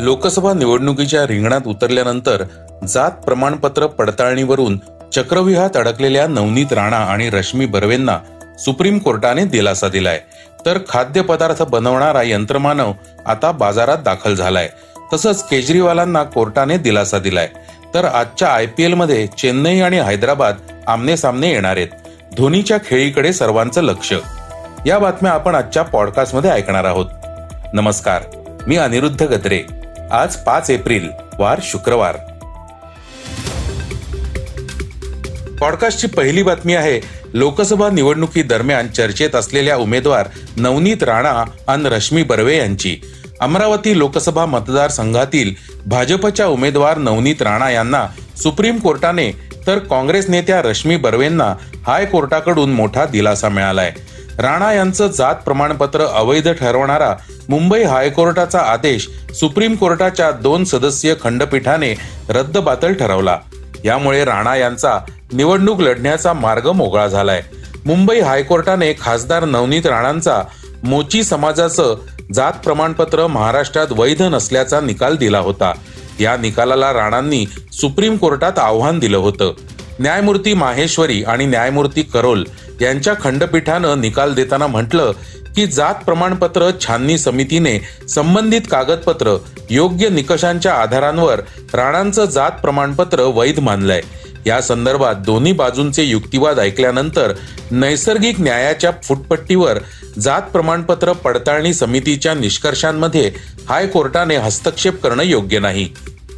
लोकसभा निवडणुकीच्या रिंगणात उतरल्यानंतर जात प्रमाणपत्र पडताळणीवरून चक्रव्यूहात अडकलेल्या नवनीत राणा आणि रश्मी बर्वेंना सुप्रीम कोर्टाने दिलासा दिलाय. तर खाद्यपदार्थ बनवणारा यंत्रमानव आता बाजारात दाखल झालाय. तसंच केजरीवालांना कोर्टाने दिलासा दिलाय. तर आजच्या आय पी एलमध्ये चेन्नई आणि हैदराबाद आमने सामने येणार आहेत. धोनीच्या खेळीकडे सर्वांचं लक्ष. या बातम्या आपण आजच्या पॉडकास्टमध्ये ऐकणार आहोत. नमस्कार. मी अनिरुद्ध गद्रे. आज पाच एप्रिल वार शुक्रवार. पॉडकास्टची पहिली बातमी आहे लोकसभा निवडणुकी दरम्यान चर्चेत असलेल्या उमेदवार नवनीत राणा आणि रश्मी बर्वे यांची. अमरावती लोकसभा मतदारसंघातील भाजपच्या उमेदवार नवनीत राणा यांना सुप्रीम कोर्टाने तर काँग्रेस नेत्या रश्मी बर्वेंना हायकोर्टाकडून मोठा दिलासा मिळालाय. राणा यांचं जात प्रमाणपत्र अवैध ठरवणारा मुंबई हायकोर्टाचा आदेश सुप्रीम कोर्टाच्या दोन सदस्यीय खंडपीठाने रद्दबातल ठरवला. यामुळे राणा यांचा निवडणूक लढण्याचा मार्ग मोकळा झालाय. मुंबई हायकोर्टाने खासदार नवनीत राणांचा मोची समाजाचं जात प्रमाणपत्र महाराष्ट्रात वैध नसल्याचा निकाल दिला होता. या निकालाला राणांनी सुप्रीम कोर्टात आव्हान दिलं होतं. न्यायमूर्ती माहेश्वरी आणि न्यायमूर्ती करोल यांच्या खंडपीठानं निकाल देताना म्हटलं की जात प्रमाणपत्र छाननी समितीने संबंधित कागदपत्र योग्य निकषांच्या आधारांवर राणांचं जात प्रमाणपत्र वैध मानलंय. या संदर्भात दोन्ही बाजूंचे युक्तिवाद ऐकल्यानंतर नैसर्गिक न्यायाच्या फुटपट्टीवर जात प्रमाणपत्र पडताळणी समितीच्या निष्कर्षांमध्ये हायकोर्टाने हस्तक्षेप करणं योग्य नाही.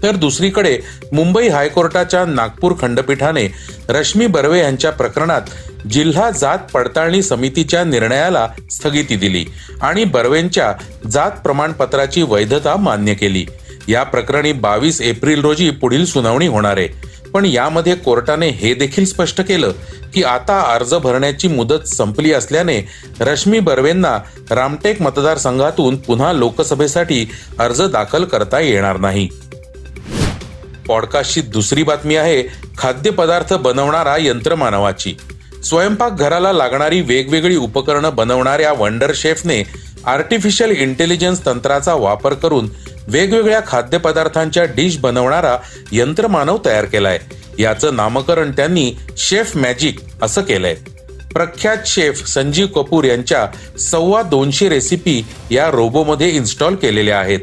तर दुसरीकडे मुंबई हायकोर्टाच्या नागपूर खंडपीठाने रश्मी बर्वे यांच्या प्रकरणात जिल्हा जात पडताळणी समितीच्या निर्णयाला स्थगिती दिली आणि बर्वेंच्या जात प्रमाणपत्राची वैधता मान्य केली. या प्रकरणी बावीस एप्रिल रोजी पुढील सुनावणी होणार आहे. पण यामध्ये कोर्टाने हे देखील स्पष्ट केलं की आता अर्ज भरण्याची मुदत संपली असल्याने रश्मी बर्वेंना रामटेक मतदारसंघातून पुन्हा लोकसभेसाठी अर्ज दाखल करता येणार नाही. पॉडकास्टची दुसरी बातमी आहे खाद्यपदार्थ बनवणारा यंत्रमानवाची स्वयंपाक घराला लागणारी वेगवेगळी उपकरणं बनवणाऱ्या वंडर शेफने आर्टिफिशियल इंटेलिजन्स तंत्राचा वापर करून वेगवेगळ्या खाद्यपदार्थांच्या डिश बनवणारा यंत्रमानव तयार केलाय. याचं नामकरण त्यांनी शेफ मॅजिक असं केलंय. प्रख्यात शेफ संजीव कपूर यांच्या सव्वा दोनशे रेसिपी या रोबोमध्ये इन्स्टॉल केलेल्या आहेत.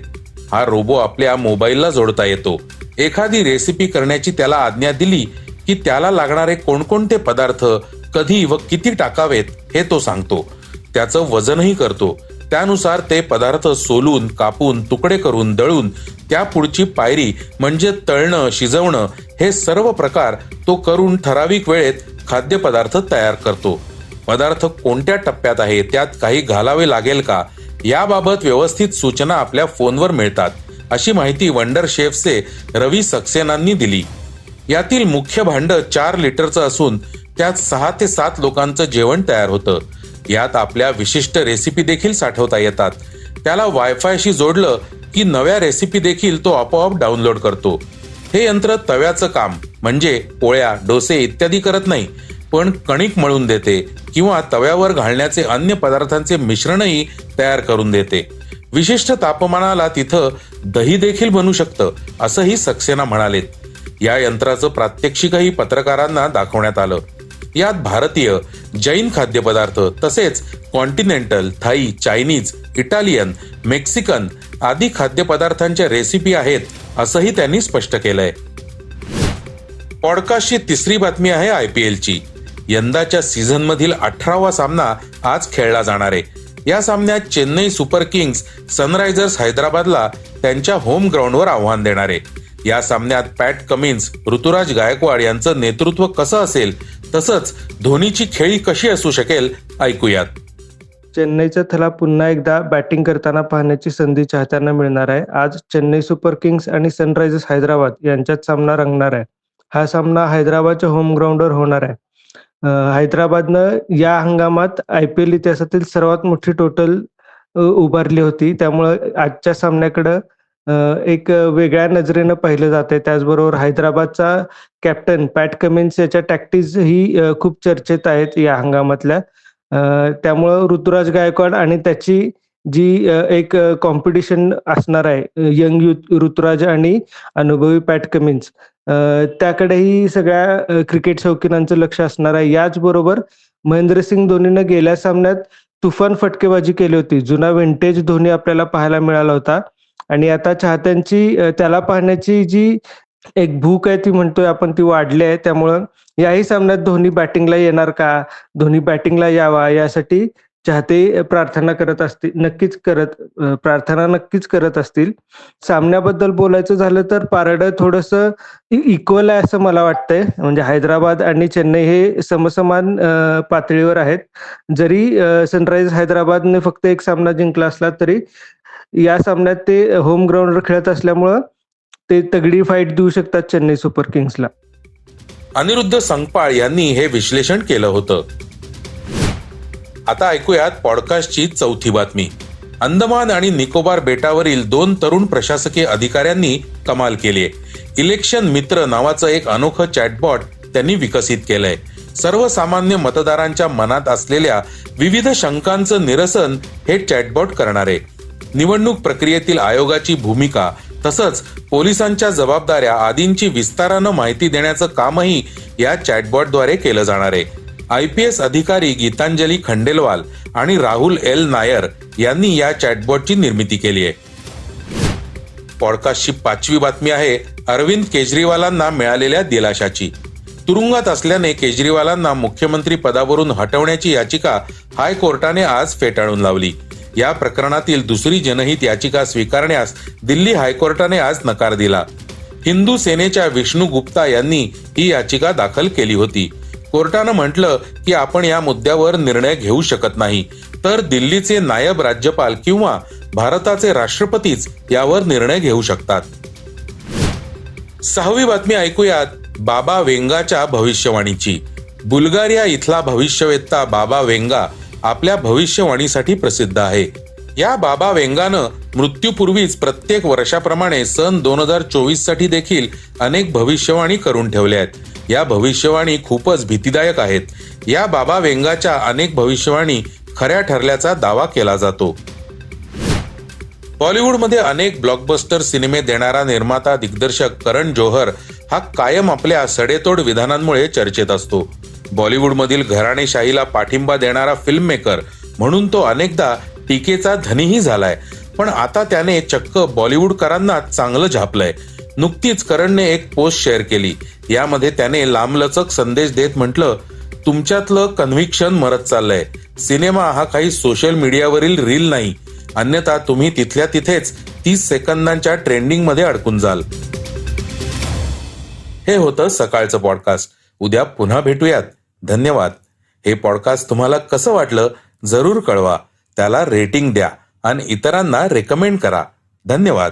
हा रोबो आपल्या मोबाईलला जोडता येतो. एखादी रेसिपी करण्याची त्याला आज्ञा दिली की त्याला लागणारे कोणकोणते पदार्थ कधी व किती टाकावेत हे तो सांगतो. त्याचं वजनही करतो. त्यानुसार ते पदार्थ सोलून कापून तुकडे करून दळून त्या पुढची पायरी म्हणजे तळणं शिजवणं हे सर्व प्रकार तो करून ठराविक वेळेत खाद्यपदार्थ तयार करतो. पदार्थ कोणत्या टप्प्यात आहे त्यात काही घालावे लागेल का? याबाबत व्यवस्थित सूचना आपल्या फोनवर मिळतात. अशी माहिती वंडर शेफचे रवी सक्सेनांनी दिली. यातील मुख्य भांड चार लिटरचं असून त्यात सहा ते सात लोकांचं जेवण तयार होतं. यात आपल्या विशिष्ट रेसिपी देखील साठवता येतात. त्याला वायफायशी जोडलं की नव्या रेसिपी देखील तो आपोआप डाउनलोड करतो. हे यंत्र तव्याचं काम म्हणजे पोळ्या डोसे इत्यादी करत नाही पण कणिक मळून देते किंवा तव्यावर घालण्याचे अन्य पदार्थांचे मिश्रणही तयार करून देते. विशिष्ट तापमानाला तिथं दही देखील बनू शकतं असंही सक्सेना म्हणालेत. या यंत्राचं प्रात्यक्षिकही पत्रकारांना दाखवण्यात आलं. यात भारतीय जैन खाद्यपदार्थ तसेच continental Thai Chinese Italian Mexican आदी खाद्यपदार्थांच्या रेसिपी आहेत असंही त्यांनी स्पष्ट केलंय. पॉडकास्टची तिसरी बातमी आहे आय पी एलची. यंदाच्या सीझनमधील अठरावा सामना आज खेळला जाणार आहे. या सामन्यात चेन्नई सुपर किंग्स सनरायझर्स हैदराबादला त्यांच्या होम ग्राउंडवर आव्हान देणार. आहे या सामन्यात पॅट कमिन्स ऋतुराज गायकवाड यांचं नेतृत्व कसं असेल तसंच धोनीची खेळी कशी असू शकेल ऐकूयात. चेन्नईचा थला पुन्हा एकदा बॅटिंग करताना पाहण्याची संधी चाहत्यांना मिळणार आहे. आज चेन्नई सुपर किंग्स आणि सनरायझर्स हैदराबाद यांच्यात सामना रंगणार आहे. हा सामना हैदराबादच्या होम ग्राउंडवर होणार आहे. हैदराबादनं या हंगामात आय पी एल इतिहासातील सर्वात मोठी टोटल उभारली होती. त्यामुळं आजच्या सामन्याकडं एक वेगळ्या नजरेनं पाहिलं जाते त्याचबरोबर हैदराबादचा कॅप्टन पॅट कमिन्स याच्या टॅक्टिस ही खूप चर्चेत आहेत या हंगामातल्या. त्यामुळं ऋतुराज गायकवाड आणि त्याची जी एक कॉम्पिटिशन असणार आहे यंग युथ ऋतुराज आणि अनुभवी पॅट कमिन्स. त्याकडेही सगळ्या क्रिकेट शौकीनांचं लक्ष असणार आहे. याचबरोबर महेंद्रसिंग धोनीनं गेल्या सामन्यात तुफान फटकेबाजी केली होती. जुना विंटेज धोनी आपल्याला पाहायला मिळाला होता. आणि आता चाहत्यांची त्याला पाहण्याची जी एक भूक आहे ती म्हणतोय आपण ती वाढली आहे. त्यामुळं याही सामन्यात धोनी बॅटिंगला येणार का? धोनी बॅटिंगला यावा यासाठी चाहते प्रार्थना करत असतील नक्कीच करत प्रार्थना नक्कीच करत असतील. सामन्याबद्दल बोलायचं झालं तर पारडं थोडंसं इक्वल आहे असं मला वाटतंय. म्हणजे हैदराबाद आणि चेन्नई हे समसमान पातळीवर आहेत. जरी सनराइज हैदराबादने फक्त एक सामना जिंकला असला तरी या सामन्यात ते होम ग्राउंडवर खेळत असल्यामुळं ते तगडी फाईट देऊ शकतात चेन्नई सुपर किंग्सला. अनिरुद्ध संगपाळ यांनी हे विश्लेषण केलं होतं. आता ऐकूयात पॉडकास्टची चौथी बातमी. अंदमान आणि निकोबार बेटावरील दोन तरुण प्रशासकीय अधिकाऱ्यांनी कमाल केली आहे इलेक्शन मित्र नावाचं एक अनोखं चॅटबॉट त्यांनी विकसित केलंय. सर्वसामान्य मतदारांच्या मनात असलेल्या विविध शंकांचं निरसन हे चॅटबॉट करणार. आहे निवडणूक प्रक्रियेतील आयोगाची भूमिका तसंच पोलिसांच्या जबाबदाऱ्या आदींची विस्तारानं माहिती देण्याचं कामही या चॅटबॉटद्वारे केलं जाणार आहे. आय पी एस अधिकारी गीतांजली खंडेलवाल आणि राहुल एल नायर यांनी या चॅटबॉटची निर्मिती केली आहे. पॉडकास्टची पाचवी बातमी आहे अरविंद केजरीवालांना मिळालेल्या दिलाशाची. तुरुंगात असल्याने केजरीवालांना मुख्यमंत्री पदावरून हटवण्याची याचिका हायकोर्टाने आज फेटाळून लावली. या प्रकरणातील दुसरी जनहित याचिका स्वीकारण्यास दिल्ली हायकोर्टाने आज नकार दिला. हिंदू सेनेच्या विष्णू गुप्ता यांनी ही याचिका दाखल केली होती. कोर्टानं म्हटलं की आपण या मुद्द्यावर निर्णय घेऊ शकत नाही. तर दिल्लीचे नायब राज्यपाल किंवा भारताचे राष्ट्रपतीच यावर निर्णय घेऊ शकतात. सहावी बातमी ऐकूयात. बाबा वेंगाच्या भविष्यवाणीची. बुल्गारिया इथला भविष्यवेत्ता बाबा वेंगा आपल्या भविष्यवाणीसाठी प्रसिद्ध आहे. या बाबा वेंगानं मृत्यूपूर्वीच प्रत्येक वर्षाप्रमाणे सन दोन हजार चोवीससाठी देखील अनेक भविष्यवाणी करून ठेवल्या आहेत. या भविष्यवाणी खूपच भीतीदायक आहेत. या बाबा वेंगाच्या अनेक भविष्यवाणी खऱ्या ठरल्याचा दावा केला जातो. बॉलिवूडमध्ये अनेक ब्लॉकबस्टर सिनेमे देणारा निर्माता दिग्दर्शक करण जोहर हा कायम आपल्या सडेतोड विधानांमुळे चर्चेत असतो. बॉलिवूडमधील घराणेशाहीला पाठिंबा देणारा फिल्म मेकर म्हणून तो अनेकदा टीकेचा धनीही झालाय. पण आता त्याने चक्क बॉलिवूडकरांना चांगलं झापलंय. नुकतीच करणने एक पोस्ट शेअर केली. यामध्ये त्याने लांबलचक संदेश देत म्हटलं तुमच्यातलं कन्व्हिक्शन मरत चाललंय. सिनेमा हा काही सोशल मीडियावरील रील नाही. अन्यथा तुम्ही तिथल्या तिथेच तीस सेकंदांच्या ट्रेंडिंगमध्ये अडकून जाल. हे होतं सकाळचं पॉडकास्ट उद्या पुन्हा भेटूयात. धन्यवाद. हे पॉडकास्ट तुम्हाला कसं वाटलं जरूर कळवा. त्याला रेटिंग द्या आणि इतरांना रेकमेंड करा. धन्यवाद.